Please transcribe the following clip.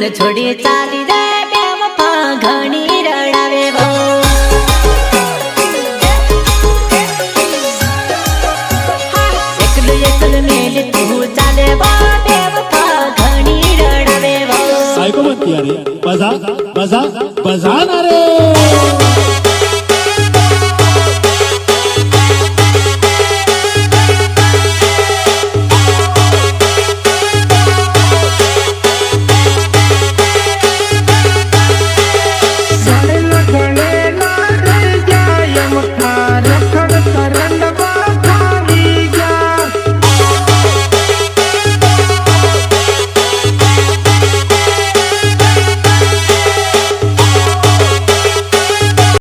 ને છોડી ચાલી રે બે વફા ઘણી રડાવે બહુ એકલું ચાલે ઘણી રડાવે બહુ સાહેબ અત્યારે બઝા ના રે. Diamond.